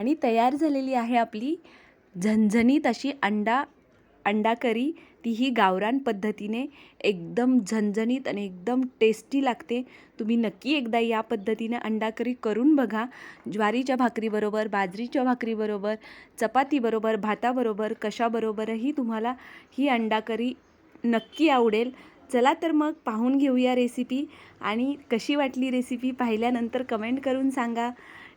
आणि तयार झालेली आहे आपली झणझणीत अशी अंडा अंडा करी तीही गावरान पद्धतीने एकदम झणझणीत आणि एकदम टेस्टी लागते. तुम्ही नक्की एकदा या पद्धतीने अंडा करी करून बघा. ज्वारीच्या भाकरीबरोबर बाजरीच्या भाकरीबरोबर चपातीबरोबर भाताबरोबर कशाबरोबरही तुम्हाला ही अंडा करी नक्की आवडेल. चला तर मग पाहून घेऊया रेसिपी आणि कशी वाटली रेसिपी पाहिल्यानंतर कमेंट करून सांगा.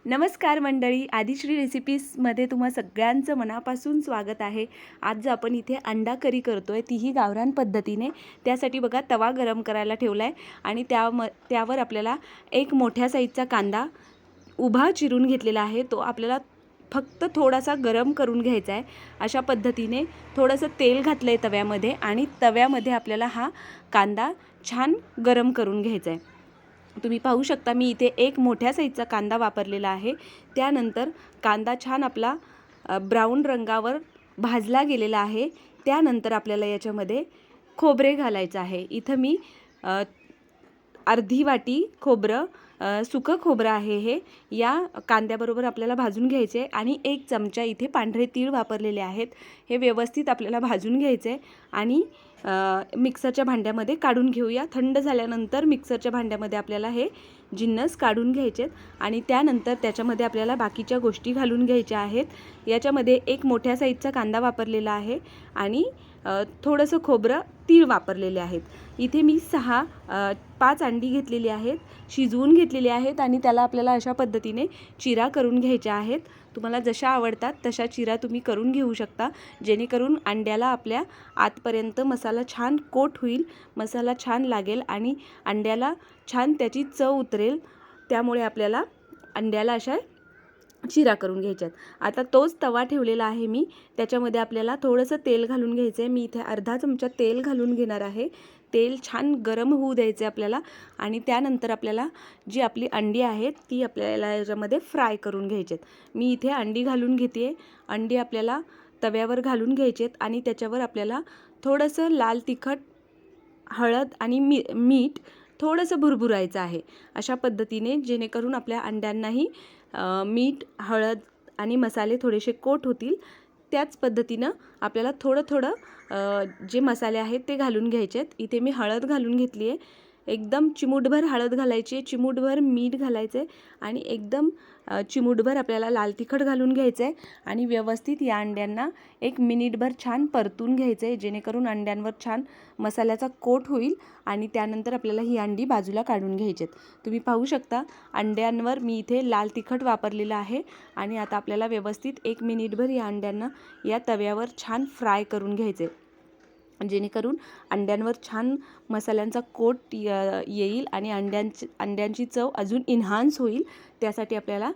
नमस्कार मंडळी आदिश्री रेसिपीजमध्ये तुम्हा सगळ्यांचं मनापासून स्वागत आहे. आज आपण इथे अंडा करी करतो आहे तीही गावरान पद्धतीने. त्यासाठी बघा तवा गरम करायला ठेवला आहे आणि त्या म त्यावर आपल्याला एक मोठ्या साईजचा कांदा उभा चिरून घेतलेला आहे. तो आपल्याला फक्त थोडासा गरम करून घ्यायचा आहे अशा पद्धतीने थोडंसं तेल घातलं आहे तव्यामध्ये आणि तव्यामध्ये आपल्याला हा कांदा छान गरम करून घ्यायचा आहे तुम्ही पाहू शकता मी इथे एक मोठ्या साईजचा कांदा वापरलेला आहे. त्यानंतर कांदा छान आपला ब्राऊन रंगावर भाजला गेलेला आहे. त्यानंतर आपल्याला याच्यामध्ये खोबरे घालायचं आहे. इथं मी अर्धी वाटी खोबरं सुकं खोबरं आहे हे. या कांद्याबरोबर आपल्याला भाजून घ्यायचे आणि एक चमचा इथे पांढरे तीळ वापरलेले आहेत. हे व्यवस्थित आपल्याला भाजून घ्यायचे आणि मिक्सरच्या भांड्यामध्ये काढून घेऊया. थंड झाल्यानंतर मिक्सरच्या भांड्यामध्ये आपल्याला हे जिन्नस काढून घ्यायचे आहेत आणि त्यानंतर त्याच्यामध्ये आपल्याला बाकीच्या गोष्टी घालून घ्यायच्या आहेत. याच्यामध्ये एक मोठ्या साईजचा कांदा वापरलेला आहे आणि थोडंसं खोबरं तीळ वापरलेले आहेत. इथे मी सहा पाच अंडी घेतलेली आहेत शिजवून घेतलेली आहेत आणि त्याला आपल्याला अशा पद्धतीने चिरा करून घ्यायच्या आहेत. तुम्हाला जशा आवडतात तशा चिरा तुम्ही करून घेऊ शकता जेणेकरून अंड्याला आपल्या आतपर्यंत मसाला छान कोट होईल मसाला छान लागेल आणि अंड्याला छान त्याची चव उतरेल. त्यामुळे आपल्याला अंड्याला अशा चिरा करून घ्यायच्यात. आता तोच तवा ठेवलेला आहे मी. त्याच्यामध्ये आपल्याला थोडंसं तेल घालून घ्यायचं आहे मी इथे अर्धा चमचा तेल घालून घेणार आहे. तेल छान गरम होऊ द्यायचं आहे आपल्याला. आणि त्यानंतर आपल्याला जी आपली अंडी आहेत ती आपल्याला याच्यामध्ये फ्राय करून घ्यायची आहेत मी इथे अंडी घालून घेते आहे अंडी आपल्याला तव्यावर घालून घ्यायचे आहेत आणि त्याच्यावर आपल्याला थोडंसं लाल तिखट हळद आणि मी मीठ थोडंसं भुरभुरायचं आहे. अशा पद्धतीने जेणेकरून आपल्या अंड्यांनाही मीठ हळद आणि मसाले थोडेसे कोट होतील. त्याच पद्धतीनं आपल्याला थोडं थोडं जे मसाले आहेत ते घालून घ्यायचे आहेत इथे मी हळद घालून घेतली आहे एकदम चिमूटभर हळद घालायची आहे चिमूटभर मीठ घालायचं आहे आणि एकदम चिमूटभर आपल्याला लाल तिखट घालून घ्यायचं आहे आणि व्यवस्थित या अंड्यांना एक मिनिटभर छान परतून घ्यायचं आहे जेणेकरून अंड्यांवर छान मसाल्याचा कोट होईल आणि त्यानंतर आपल्याला ही अंडी बाजूला काढून घ्यायची आहेत तुम्ही पाहू शकता अंड्यांवर मी इथे लाल तिखट वापरलेलं आहे आणि आता आपल्याला व्यवस्थित एक मिनिटभर या अंड्यांना या तव्यावर छान फ्राय करून घ्यायचे जेणेकरून अंड्यांवर छान मसाल्यांचा कोट य- येईल आणि अंड्यांची अंड्यांची चव अजून इन्हान्स होईल. त्यासाठी आपल्याला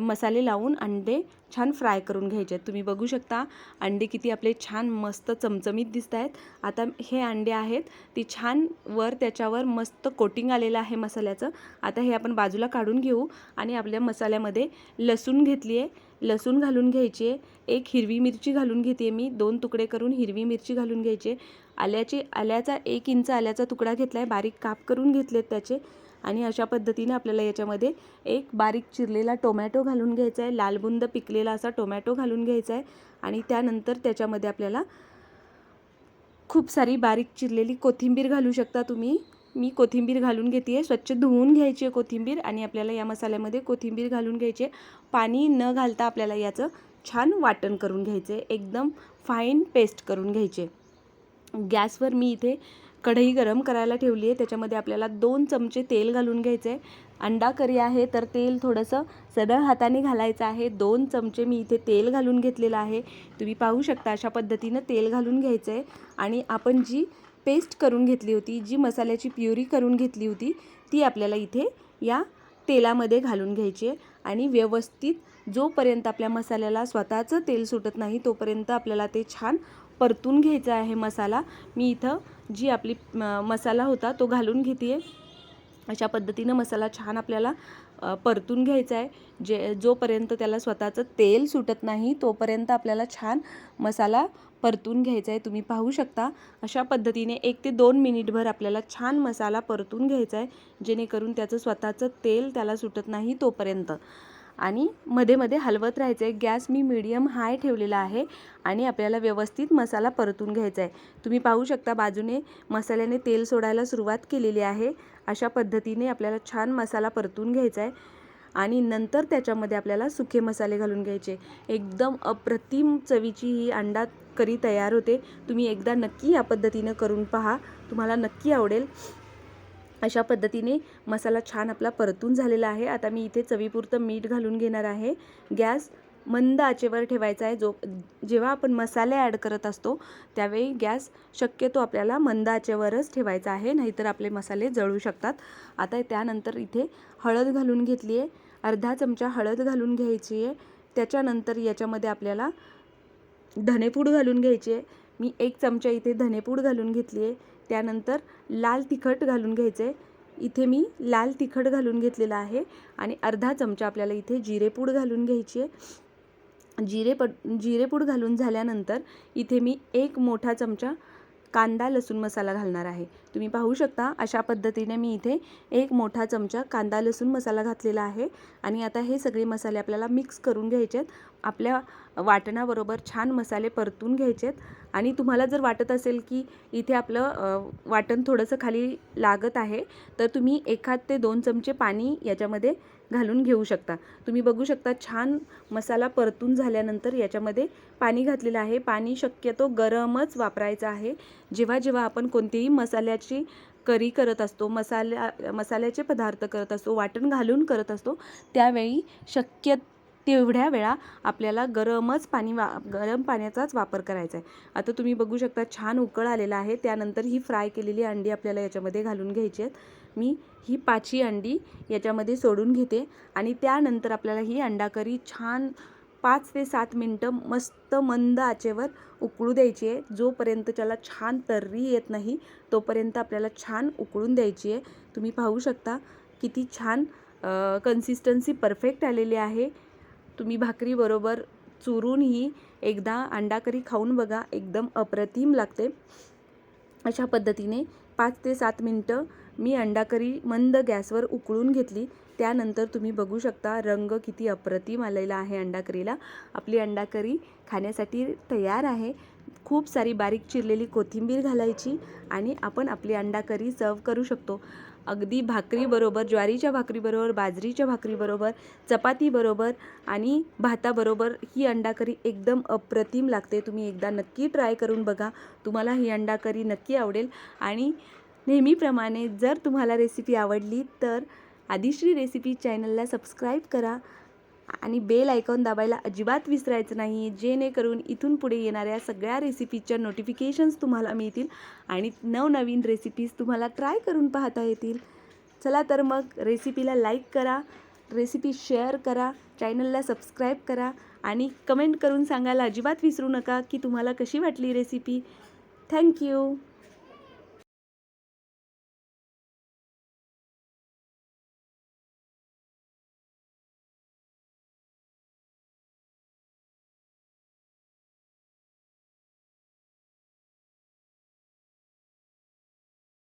मसाले लावून अंडे छान फ्राय करून घ्यायचे. आहेत तुम्ही बघू शकता अंडे किती आपले छान मस्त चमचमीत दिसत आहेत आता हे अंडे आहेत ती छान वर त्याच्यावर मस्त कोटिंग आलेलं आहे मसाल्याचं. आता हे आपण बाजूला काढून घेऊ आणि आपल्या मसाल्यामध्ये लसूण घेतली आहे लसूण घालून घ्यायची आहे एक हिरवी मिरची घालून घेते मी दोन तुकडे करून हिरवी मिरची घालून घ्यायची. आल्याचे आल्याचा एक इंच आल्याचा तुकडा घेतला आहे बारीक काप करून घेतलेत त्याचे. आणि अशा पद्धतीने आपल्याला याच्यामध्ये एक बारीक चिरलेला टोमॅटो घालून घ्यायचा आहे लालबुंद पिकलेला असा टोमॅटो घालून घ्यायचा आहे आणि त्यानंतर त्याच्यामध्ये आपल्याला खूप सारी बारीक चिरलेली कोथिंबीर घालू शकता तुम्ही. मी कोथिंबीर घालून घेते आहे स्वच्छ धुवून घ्यायची आहे कोथिंबीर आणि आपल्याला या मसाल्यामध्ये कोथिंबीर घालून घ्यायची आहे. पाणी न घालता आपल्याला याचं छान वाटण करून घ्यायचं आहे एकदम फाईन पेस्ट करून घ्यायचे गॅसवर मी इथे कढई गरम करायला ठेवली आहे. त्याच्यामध्ये आपल्याला दोन चमचे तेल घालून घ्यायचे आहे अंडा करी आहे तर तेल थोडंसं सदळ हाताने घालायचं आहे. दोन चमचे मी इथे तेल घालून घेतलेलं आहे. तुम्ही पाहू शकता अशा पद्धतीनं तेल घालून घ्यायचं आहे आणि आपण जी पेस्ट करून घेतली होती जी मसाल्याची प्युरी करून घेतली होती ती आपल्याला इथे या तेलामध्ये घालून घ्यायची आहे. आणि व्यवस्थित जोपर्यंत आपल्या मसाल्याला स्वतःचं तेल सुटत नाही तोपर्यंत आपल्याला ते छान परतून घ्यायचं आहे मसाला. मी इथं जी आपली मसाला होता तो घालून घेते अशा पद्धतीनं मसाला छान आपल्याला परतून घ्यायचा आहे. जे जोपर्यंत त्याला स्वतःचं तेल सुटत नाही तोपर्यंत आपल्याला छान मसाला परतून घ्यायचा आहे. तुम्ही पाहू शकता अशा पद्धतीने एक ते दोन मिनिटभर आपल्याला छान मसाला परतून घ्यायचा आहे. जेणेकरून त्याचं स्वतःचं तेल त्याला सुटत नाही तोपर्यंत. आणि मध्ये मध्ये हलवत राहायचं आहे गॅस मी मीडियम हाय ठेवलेला आहे आणि आपल्याला व्यवस्थित मसाला परतून घ्यायचा आहे तुम्ही पाहू शकता बाजूने मसाल्याने तेल सोडायला सुरुवात केलेली आहे. अशा पद्धतीने आपल्याला छान मसाला परतून घ्यायचा आहे आणि नंतर त्याच्यामध्ये आपल्याला सुके मसाले घालून घ्यायचे. एकदम अप्रतिम चवीची ही अंडा करी तयार होते. तुम्ही एकदा नक्की या पद्धतीनं करून पहा. तुम्हाला नक्की आवडेल. अशा पद्धतीने मसाला छान आपला परतून झालेला आहे. आता मी इथे चवीपुरतं मीठ घालून घेणार आहे. गॅस मंद आचेवर ठेवायचा आहे. जो जेव्हा आपण मसाले ॲड करत असतो त्यावेळी गॅस शक्यतो आपल्याला मंद आचेवरच ठेवायचा आहे. नाहीतर आपले मसाले जळू शकतात. आता त्यानंतर इथे हळद घालून घेतली आहे. अर्धा चमचा हळद घालून घ्यायची आहे. त्याच्यानंतर याच्यामध्ये आपल्याला धनेपूड घालून घ्यायची आहे. मी एक चमचा इथे धनेपूड घालून घेतली आहे. त्यानंतर लाल तिखट घालून घ्यायचं आहे इथे मी लाल तिखट घालून घेतलेलं आहे आणि अर्धा चमचा आपल्याला इथे जिरेपूड घालून घ्यायची आहे. जिरे पड जिरेपूड घालून झाल्यानंतर इथे मी एक मोठा चमचा कांदा लसूण मसाला घालणार आहे. तुम्ही पाहू शकता अशा पद्धतीने मी इथे एक मोठा चमचा कांदा लसूण मसाला घातलेला आहे. आणि आता हे सगळे मसाले आपल्याला मिक्स करून घ्यायचे आहेत. आपल्या वाटणाबरोबर छान मसाले परतून घ्यायचे आहेत. आणि तुम्हाला जर वाटत असेल की इथे आपलं वाटण थोडंसं खाली लागत आहे तर तुम्ही एखाद ते दोन चमचे पाणी याच्यामध्ये घालून घेऊ शकता. तुम्ही बघू शकता छान मसाला परतून झाल्यानंतर याच्यामध्ये पाणी घातलेलं आहे. पाणी शक्यतो गरमच वापरायचं आहे. जेव्हा जेव्हा आपण कोणतीही मसाल्याची करी करत असतो मसाल्या मसाल्याचे पदार्थ करत असतो वाटण घालून करत असतो त्यावेळी शक्य तेवढ्या वेळा आपल्याला गरमच पाणी वा गरम पाण्याचाच वापर करायचा आहे. आता तुम्ही बघू शकता छान उकळ आलेला आहे. त्यानंतर ही फ्राय केलेली अंडी आपल्याला याच्यामध्ये घालून घ्यायची आहेत. मी ही पाची अंडी याच्यामध्ये सोडून घेते आणि त्यानंतर आपल्याला ही अंडा करी छान पाच ते सात मिनटं मस्त मंद आचेवर उकळू द्यायची आहे. जोपर्यंत त्याला छान तर्री येत नाही तोपर्यंत आपल्याला छान उकळून द्यायची आहे. तुम्ही पाहू शकता किती छान कन्सिस्टन्सी परफेक्ट आलेली आहे. तुम्ही भाकरीबरोबर चुरूनही एकदा अंडा करी खाऊन बघा एकदम अप्रतिम लागते. अशा पद्धतीने पाच ते सात मिनटं मी अंडा करी मंद गॅसवर उकळून घेतली. त्यानंतर तुम्ही बघू शकता रंग किती अप्रतिम आलेला आहे अंडा करीला आपली अंडा करी खाण्यासाठी तयार आहे. खूप सारी बारीक चिरलेली कोथिंबीर घालायची आणि आपण आपली अंडा करी सर्व करू शकतो. अगदी भाकरीबरोबर ज्वारीच्या भाकरीबरोबर बाजरीच्या भाकरीबरोबर चपातीबरोबर आणि भाताबरोबर ही अंडा करी एकदम अप्रतिम लागते. तुम्ही एकदा नक्की ट्राय करून बघा. तुम्हाला ही अंडा करी नक्की आवडेल. आणि नेहमीप्रमाणे जर तुम्हाला रेसिपी आवडली तर आदिश्री रेसिपी चॅनलला सबस्क्राईब करा आणि बेल आयकॉन दाबायला अजिबात विसरायचं नाही जेणेकरून इथून पुढे येणाऱ्या सगळ्या रेसिपीच्या नोटिफिकेशन्स तुम्हाला मिळतील आणि नवनवीन रेसिपीज तुम्हाला ट्राय करून पाहता येतील. चला तर मग रेसिपीला लाईक करा रेसिपी शेअर करा चॅनलला सबस्क्राईब करा आणि कमेंट करून सांगायला अजिबात विसरू नका की तुम्हाला कशी वाटली रेसिपी थँक्यू